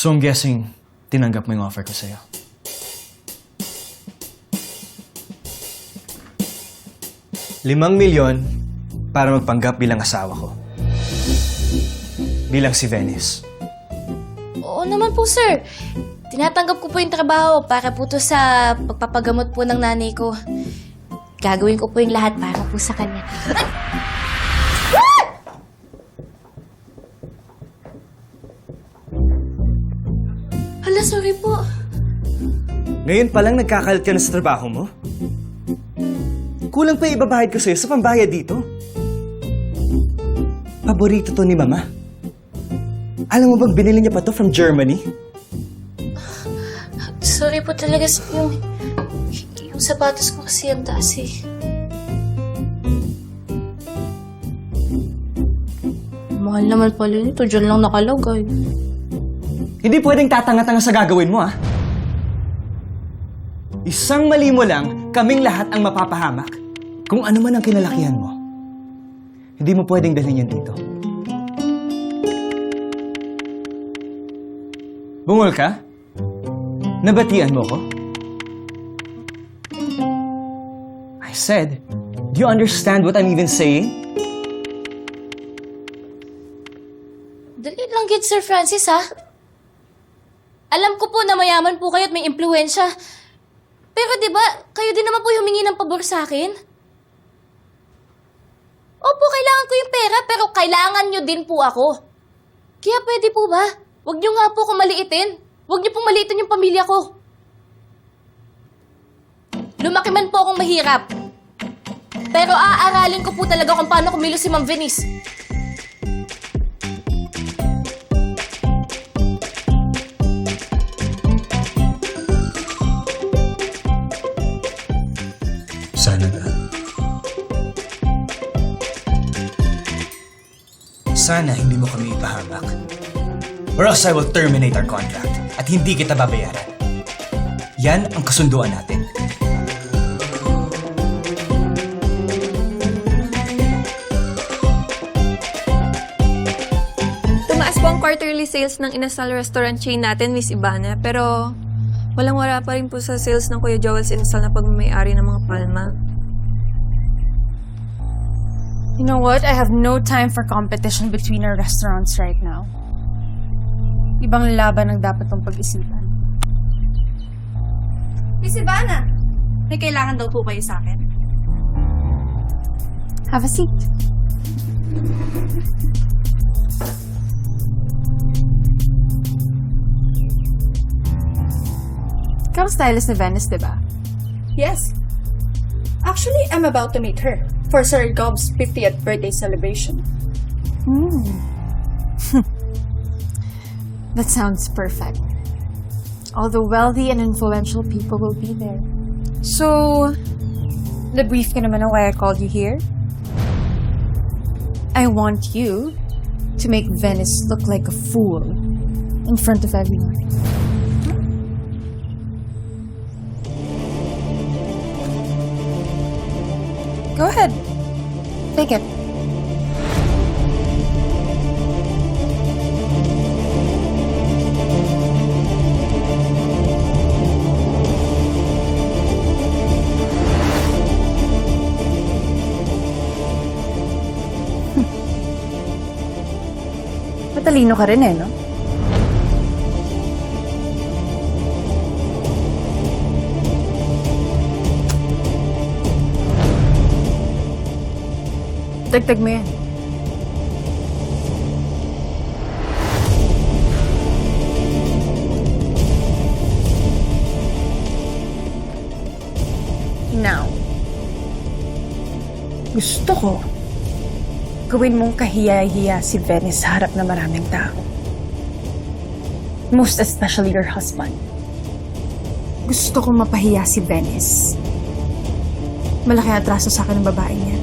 So I'm guessing, tinanggap mo yung offer ko sa'yo. Limang milyon para magpanggap bilang asawa ko. Bilang si Venice. Oo naman po, sir. Tinatanggap ko po yung trabaho para po to sa pagpapagamot po ng nanay ko. Gagawin ko po yung lahat para po sa kanya. Ay! Ngayon pa lang nagkakalat ka na sa trabaho mo? Kulang pa ibabahid ko sa'yo sa pambayad dito. Paborito to ni Mama. Alam mo bang binili niya pa to from Germany? Sorry po talaga sa yung... Yung sapatos ko kasi ang taas eh. Mahal naman pala nito. Diyan lang nakalagay. Hindi pwedeng tatanga-tanga sa gagawin mo, ah. Isang mali mo lang, kaming lahat ang mapapahamak. Kung ano man ang kinalakihan mo, hindi mo pwedeng dalhin yan dito. Bungol ka? Nabatian mo ko? I said, do you understand what I'm even saying? Dali lang gid, Sir Francis, ha? Alam ko po na mayaman po kayo at may impluensya. Pero di ba, kayo din naman po humingi ng pabor sa akin? Opo, kailangan ko yung pera, pero kailangan nyo din po ako. Kaya pwede po ba? Huwag nyo nga po akong maliitin. Huwag nyo pong maliitin yung pamilya ko. Lumaki man po akong mahirap. Pero aaralin ko po talaga kung paano kumilos si Ma'am Venice. Sana hindi mo kami ipahamak. Or else I will terminate our contract at hindi kita babayaran. Yan ang kasunduan natin. Tumaas po ang quarterly sales ng inasal restaurant chain natin, Miss Ibana. Pero walang wala pa rin po sa sales ng Kuya Joel's Inasal na pagmamayari ng mga palma. You know what? I have no time for competition between our restaurants right now. Ibang laban ang dapat kong pag-isipan. Miss Ivana, may kailangan daw po kayo sa akin. Have a seat. Ikaw ang stylist ni Venice, di ba? Yes. Actually, I'm about to meet her for Sir Gob's 50th birthday celebration. Hmm. That sounds perfect. All the wealthy and influential people will be there. So, the-brief ka naman why I called you here? I want you to make Venice look like a fool in front of everyone. Go ahead. Take it. Matalino ka rin eh, no? Dagdag mo yan. Now, gusto ko gawin mong kahiya-hiya si Venice sa harap ng maraming tao. Most especially your husband. Gusto ko mapahiya si Venice. Malaki atraso sa akin ng babae niya.